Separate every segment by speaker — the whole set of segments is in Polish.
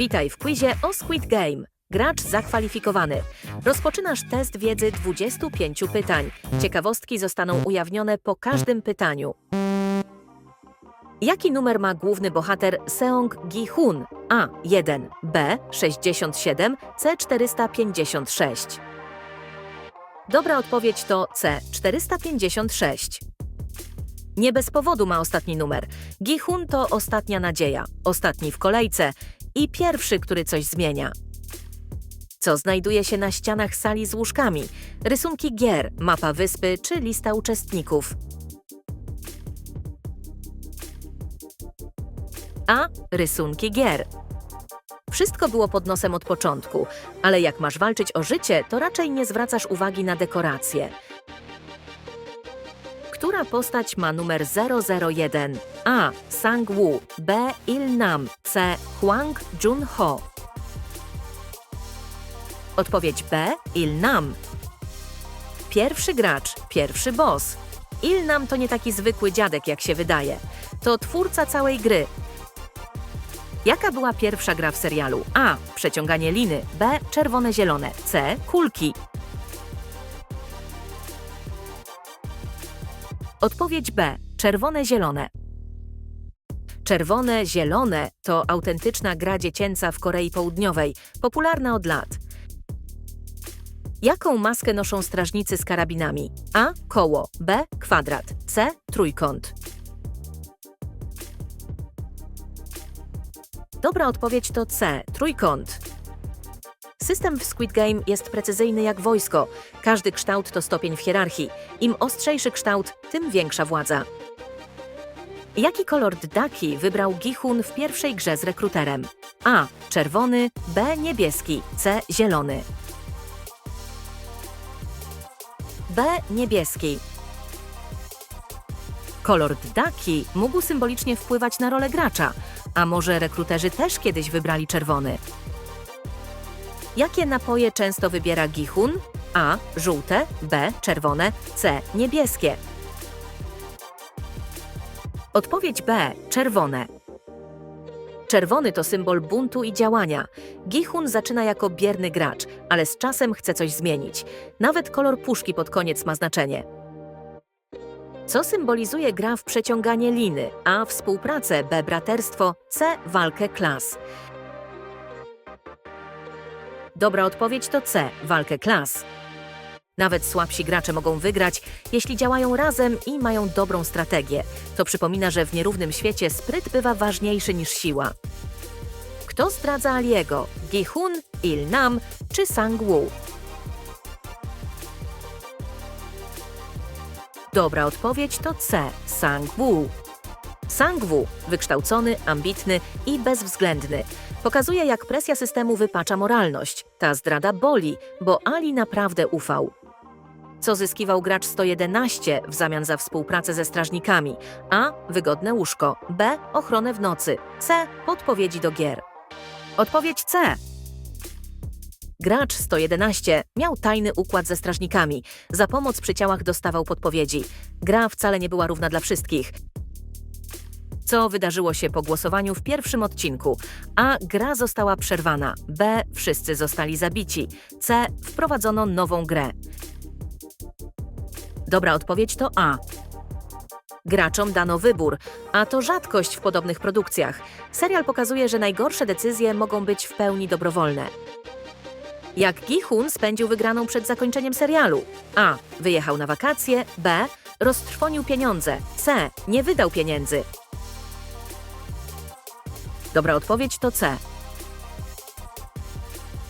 Speaker 1: Witaj w quizie o Squid Game. Gracz zakwalifikowany. Rozpoczynasz test wiedzy 25 pytań. Ciekawostki zostaną ujawnione po każdym pytaniu. Jaki numer ma główny bohater Seong Gi-hun? A. 1, B. 67, C. 456. Dobra odpowiedź to C. 456. Nie bez powodu ma ostatni numer. Gi-hun to ostatnia nadzieja, ostatni w kolejce i pierwszy, który coś zmienia. Co znajduje się na ścianach sali z łóżkami? Rysunki gier, mapa wyspy czy lista uczestników? A. Rysunki gier. Wszystko było pod nosem od początku, ale jak masz walczyć o życie, to raczej nie zwracasz uwagi na dekoracje. Która postać ma numer 001? A. Sang-woo, B. Il-nam, C. Hwang Jun-ho. Odpowiedź B. Il-nam. Pierwszy gracz, pierwszy boss. Il-nam to nie taki zwykły dziadek, jak się wydaje. To twórca całej gry. Jaka była pierwsza gra w serialu? A. Przeciąganie liny. B. Czerwone-zielone. C. Kulki. Odpowiedź B. Czerwone-zielone. Czerwone-zielone to autentyczna gra dziecięca w Korei Południowej, popularna od lat. Jaką maskę noszą strażnicy z karabinami? A. Koło. B. Kwadrat. C. Trójkąt. Dobra odpowiedź to C. Trójkąt. System w Squid Game jest precyzyjny jak wojsko. Każdy kształt to stopień w hierarchii. Im ostrzejszy kształt, tym większa władza. Jaki kolor Daki wybrał Gihun w pierwszej grze z rekruterem? A. Czerwony, B. Niebieski, C. Zielony. B. Niebieski. Kolor Daki mógł symbolicznie wpływać na rolę gracza, a może rekruterzy też kiedyś wybrali czerwony? Jakie napoje często wybiera Gihun? A. Żółte, B. Czerwone, C. Niebieskie. Odpowiedź B. Czerwone. Czerwony to symbol buntu i działania. Gihun zaczyna jako bierny gracz, ale z czasem chce coś zmienić. Nawet kolor puszki pod koniec ma znaczenie. Co symbolizuje gra w przeciąganie liny? A. Współpracę, B. Braterstwo, C. Walkę klas. Dobra odpowiedź to C. Walkę klas. Nawet słabsi gracze mogą wygrać, jeśli działają razem i mają dobrą strategię. To przypomina, że w nierównym świecie spryt bywa ważniejszy niż siła. Kto zdradza Aliego? Gihun, Il-nam czy Sang-woo? Dobra odpowiedź to C. Sang-woo. Sang-woo, wykształcony, ambitny i bezwzględny. Pokazuje, jak presja systemu wypacza moralność. Ta zdrada boli, bo Ali naprawdę ufał. Co zyskiwał gracz 111 w zamian za współpracę ze strażnikami? A. Wygodne łóżko. B. Ochronę w nocy. C. Podpowiedzi do gier. Odpowiedź C. Gracz 111 miał tajny układ ze strażnikami. Za pomoc przy ciałach dostawał podpowiedzi. Gra wcale nie była równa dla wszystkich. Co wydarzyło się po głosowaniu w pierwszym odcinku? A. Gra została przerwana. B. Wszyscy zostali zabici. C. Wprowadzono nową grę. Dobra odpowiedź to A. Graczom dano wybór, a to rzadkość w podobnych produkcjach. Serial pokazuje, że najgorsze decyzje mogą być w pełni dobrowolne. Jak Gi-hun spędził wygraną przed zakończeniem serialu? A. Wyjechał na wakacje. B. Roztrwonił pieniądze. C. Nie wydał pieniędzy. Dobra odpowiedź to C.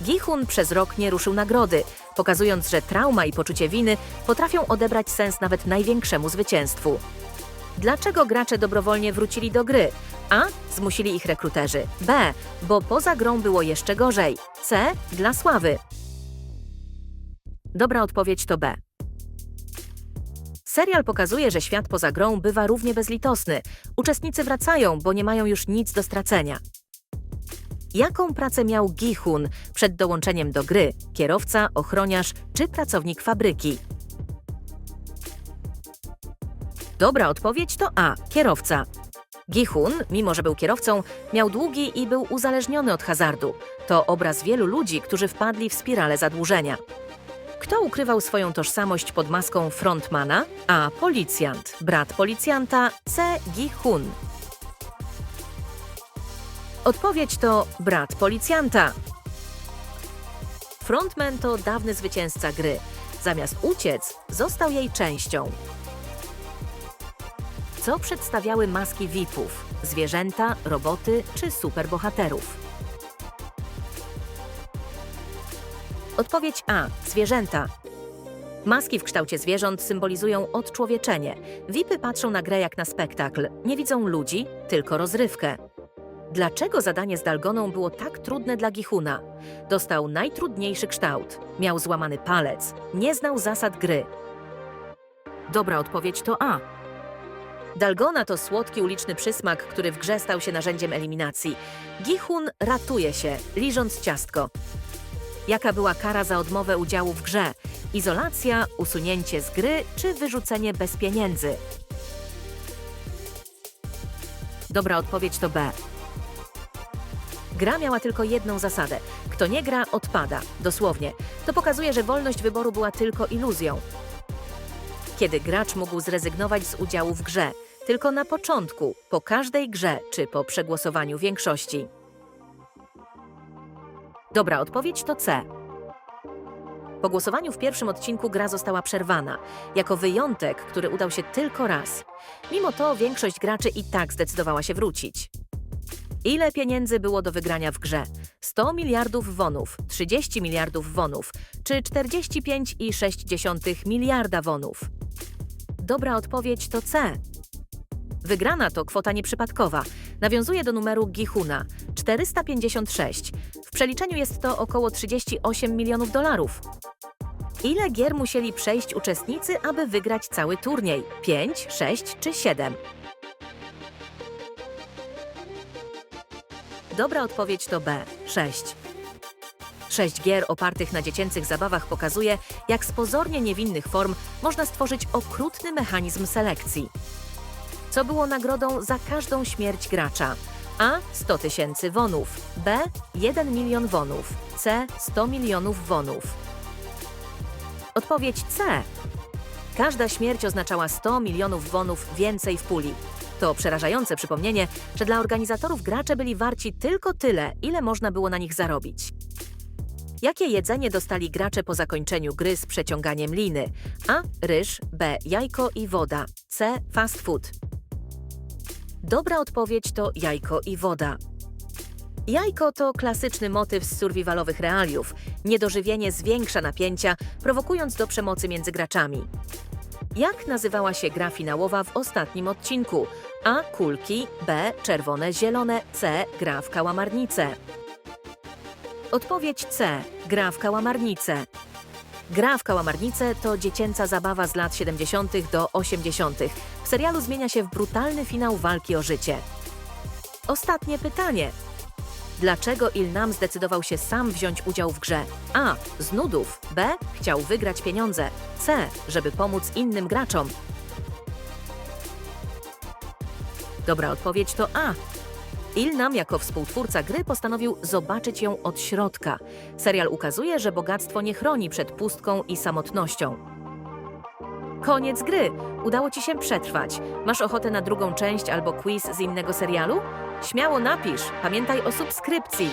Speaker 1: Gi-hun przez rok nie ruszył nagrody, pokazując, że trauma i poczucie winy potrafią odebrać sens nawet największemu zwycięstwu. Dlaczego gracze dobrowolnie wrócili do gry? A. Zmusili ich rekruterzy. B. Bo poza grą było jeszcze gorzej. C. Dla sławy. Dobra odpowiedź to B. Serial pokazuje, że świat poza grą bywa równie bezlitosny. Uczestnicy wracają, bo nie mają już nic do stracenia. Jaką pracę miał Gihun przed dołączeniem do gry? Kierowca, ochroniarz czy pracownik fabryki? Dobra odpowiedź to A. Kierowca. Gi-hun, mimo że był kierowcą, miał długi i był uzależniony od hazardu. To obraz wielu ludzi, którzy wpadli w spiralę zadłużenia. Kto ukrywał swoją tożsamość pod maską frontmana? A. Policjant, brat policjanta C. Gi-hun. Odpowiedź to brat policjanta. Frontman to dawny zwycięzca gry. Zamiast uciec, został jej częścią. Co przedstawiały maski VIP-ów? Zwierzęta, roboty czy superbohaterów? Odpowiedź A. Zwierzęta. Maski w kształcie zwierząt symbolizują odczłowieczenie. VIPy patrzą na grę jak na spektakl. Nie widzą ludzi, tylko rozrywkę. Dlaczego zadanie z Dalgoną było tak trudne dla Gichuna? Dostał najtrudniejszy kształt. Miał złamany palec. Nie znał zasad gry. Dobra odpowiedź to A. Dalgona to słodki uliczny przysmak, który w grze stał się narzędziem eliminacji. Gichun ratuje się, liżąc ciastko. Jaka była kara za odmowę udziału w grze? Izolacja, usunięcie z gry czy wyrzucenie bez pieniędzy? Dobra odpowiedź to B. Gra miała tylko jedną zasadę. Kto nie gra, odpada. Dosłownie. To pokazuje, że wolność wyboru była tylko iluzją. Kiedy gracz mógł zrezygnować z udziału w grze? Tylko na początku, po każdej grze czy po przegłosowaniu większości. Dobra odpowiedź to C. Po głosowaniu w pierwszym odcinku gra została przerwana, jako wyjątek, który udał się tylko raz. Mimo to większość graczy i tak zdecydowała się wrócić. Ile pieniędzy było do wygrania w grze? 100 miliardów wonów, 30 miliardów wonów czy 45,6 miliarda wonów? Dobra odpowiedź to C. Wygrana to kwota nieprzypadkowa. Nawiązuje do numeru Gihuna 456. W przeliczeniu jest to około 38 milionów dolarów. Ile gier musieli przejść uczestnicy, aby wygrać cały turniej? 5, 6 czy 7? Dobra odpowiedź to B. 6. Sześć gier opartych na dziecięcych zabawach pokazuje, jak z pozornie niewinnych form można stworzyć okrutny mechanizm selekcji. Co było nagrodą za każdą śmierć gracza? A. 100 tysięcy wonów. B. 1 milion wonów. C. 100 milionów wonów. Odpowiedź C. Każda śmierć oznaczała 100 milionów wonów więcej w puli. To przerażające przypomnienie, że dla organizatorów gracze byli warci tylko tyle, ile można było na nich zarobić. Jakie jedzenie dostali gracze po zakończeniu gry z przeciąganiem liny? A. Ryż, B. Jajko i woda. C. Fast food. Dobra odpowiedź to jajko i woda. Jajko to klasyczny motyw z survivalowych realiów. Niedożywienie zwiększa napięcia, prowokując do przemocy między graczami. Jak nazywała się gra finałowa w ostatnim odcinku? A. Kulki, B. Czerwone, zielone, C. Gra w kałamarnicę. Odpowiedź C. Gra w kałamarnicę. Gra w kałamarnicę to dziecięca zabawa z lat 70. do 80. W serialu zmienia się w brutalny finał walki o życie. Ostatnie pytanie. Dlaczego Ilnam zdecydował się sam wziąć udział w grze? A. Z nudów. B. Chciał wygrać pieniądze. C. Żeby pomóc innym graczom. Dobra odpowiedź to A. Ilnam jako współtwórca gry postanowił zobaczyć ją od środka. Serial ukazuje, że bogactwo nie chroni przed pustką i samotnością. Koniec gry! Udało ci się przetrwać. Masz ochotę na drugą część albo quiz z innego serialu? Śmiało napisz. Pamiętaj o subskrypcji.